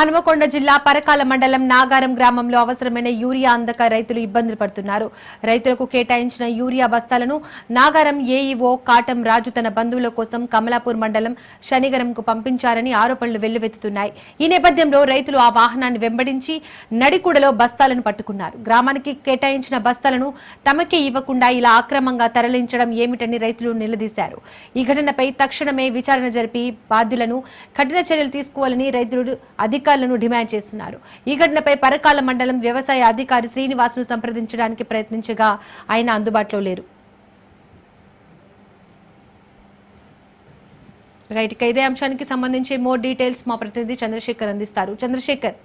హనుమకొండ జిల్లా పరకాల మండలం నాగారం గ్రామంలో అవసరమైన యూరియా అందక రైతులు ఇబ్బందులు పడుతున్నారు. రైతులకు కేటాయించిన యూరియా బస్తాలను నాగారం ఏఈఓ కాటం రాజు తన బంధువుల కోసం కమలాపూర్ మండలం శనిగరంకు పంపించారని ఆరోపణలు వెల్లువెత్తుతున్నాయి. ఈ నేపథ్యంలో రైతులు ఆ వాహనాన్ని వెంబడించి నడికూడలో బస్తాలను పట్టుకున్నారు. గ్రామానికి కేటాయించిన బస్తాలను తమకే ఇవ్వకుండా ఇలా అక్రమంగా తరలించడం ఏమిటని రైతులు నిలదీశారు. ఈ ఘటనపై తక్షణమే విచారణ జరిపి బాధ్యులను కఠిన చర్యలు తీసుకోవాలని రైతులు అధికారులను డిమాండ్ చేస్తున్నారు. ఈ ఘటనపై పరకాల మండలం వ్యవసాయ అధికారి శ్రీనివాసును సంప్రదించడానికి ప్రయత్నించగా ఆయన అందుబాటులో లేరు. రైట్ ఇక ఇదే అంశానికి సంబంధించి మోర్ డీటెయిల్స్ మా ప్రతినిధి చంద్రశేఖర్ అందిస్తారు. చంద్రశేఖర్.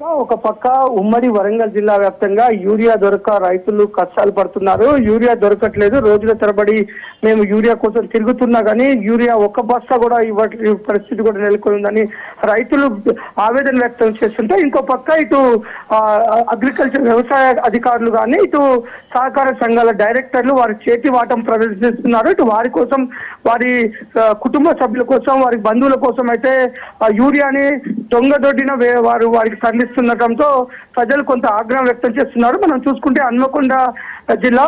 ఒక పక్క ఉమ్మడి వరంగల్ జిల్లా వ్యాప్తంగా యూరియా దొరక రైతులు కష్టాలు పడుతున్నారు. యూరియా దొరకట్లేదు. రోజుల తరబడి మేము యూరియా కోసం తిరుగుతున్నా కానీ యూరియా ఒక్క బస్తా కూడా ఇవ్వట్లేదు పరిస్థితి కూడా నెలకొని రైతులు ఆవేదన వ్యక్తం చేస్తుంటే ఇంకో పక్క ఇటు అగ్రికల్చర్ వ్యవసాయ అధికారులు కానీ ఇటు సహకార సంఘాల డైరెక్టర్లు వారి చేతి వాటం ప్రదర్శిస్తున్నారు. ఇటు వారి కోసం వారి కుటుంబ సభ్యుల కోసం వారి బంధువుల కోసం అయితే ఆ యూరియాని దొంగదొడ్డిన వే- వారు వారికి ఉండటంతో ప్రజలు కొంత ఆగ్రహం వ్యక్తం చేస్తున్నారు. మనం చూసుకుంటే హన్మకొండ జిల్లా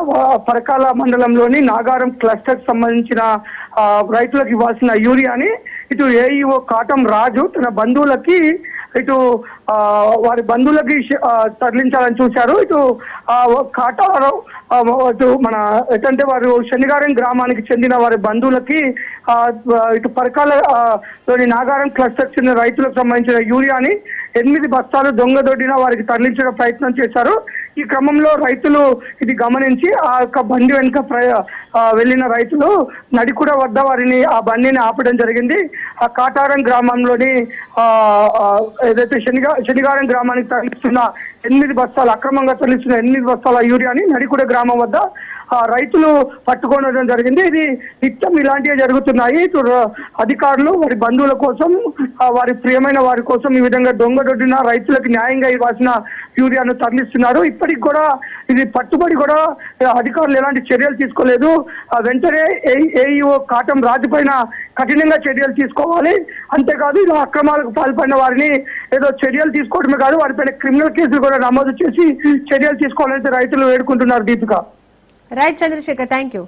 పరకాల మండలంలోని నాగారం క్లస్టర్ సంబంధించిన రైతులకు ఇవ్వాల్సిన యూరియాని ఇటు ఏఈఓ కాటం రాజు తన బంధువులకి ఇటు వారి బంధువులకి తరలించాలని చూశారు. ఇటు కాటారావు ఇటు మన ఎటంటే వారు శనిగారం గ్రామానికి చెందిన వారి బంధువులకి ఇటు పరకాలలోని నాగారం క్లస్టర్ చెందిన రైతులకు సంబంధించిన యూరియాని ఎనిమిది బస్తాలు దొంగ దొడ్డిన వారికి తరలించడం ప్రయత్నం చేశారు. ఈ క్రమంలో రైతులు ఇది గమనించి ఆ యొక్క బండి వెనుక వెళ్ళిన రైతులు నడికుడ వద్ద వారిని ఆ బండిని ఆపడం జరిగింది. ఆ కాటారం గ్రామంలోని ఆ, ఏదైతే శనిగా శనిగారం గ్రామానికి తరలిస్తున్న ఎనిమిది బస్తాలు అక్రమంగా తరలిస్తున్న ఎనిమిది బస్తాల యూరియాని నడికుడ గ్రామం వద్ద ఆ, రైతులు పట్టుకోవడం జరిగింది. ఇది నిత్యం ఇలాంటివి జరుగుతున్నాయి. అధికారులు వారి బంధువుల కోసం వారి ప్రియమైన వారి కోసం ఈ విధంగా దొంగదొడ్డిన రైతులకు న్యాయంగా ఇవ్వాల్సిన యూరియాను తరలిస్తున్నారు. ఇప్పటికి కూడా ఇది పట్టుబడి కూడా అధికారులు ఎలాంటి చర్యలు తీసుకోలేదు. ఆ, వెంటనే ఏఈఓ కాటం రాజు పైన కఠినంగా చర్యలు తీసుకోవాలి. అంతేకాదు ఇలా అక్రమాలకు పాల్పడిన వారిని ఏదో చర్యలు తీసుకోవడమే కాదు వారిపైన క్రిమినల్ కేసులు కూడా నమోదు చేసి చర్యలు తీసుకోవాలని రైతులు వేడుకుంటున్నారు Deepika. Right Chandrashekhar thank you